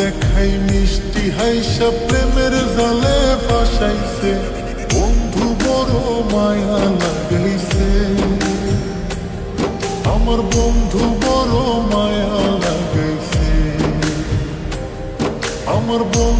দেখাই মিষ্টি হাইসা প্রেমের জালে ফাঁসাইছে বন্ধু বড় মায়া লাগাইছে আমার বন্ধু বড় মায়া লাগাইছে আমার বন্ধু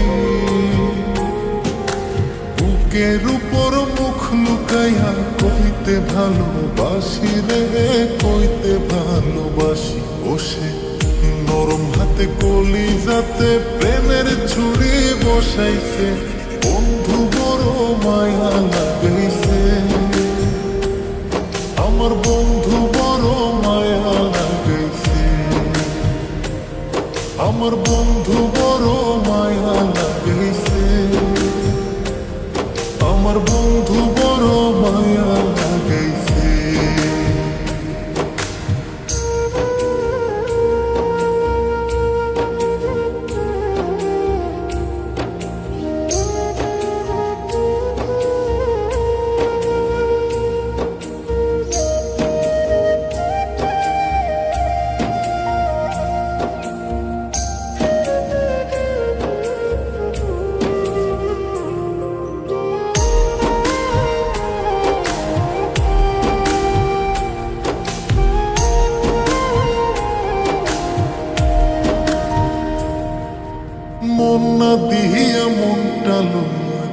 বুকের উপর মুখ লুকাইয়া কইতে ভালোবাসি রে কইতে ভালোবাসি বসে। নরম হাতে কলি যাতে প্রেমের ছুরি বসাইছে। বন্ধু বড় মায়া লাগাইছে। আমার বন্ধু বড় মায়া লাগাইছে। আমার বন্ধু বড় মায়া লাগাইছে। আমার বন্ধু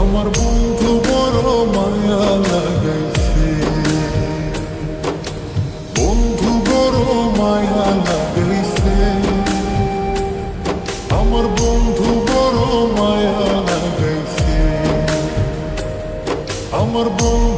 আমার বন্ধু বড় মায়া লাগাইছে বন্ধু বড় মায়া লাগাইছে আমার বন্ধু বড় মায়া লাগাইছে আমার বন্ধু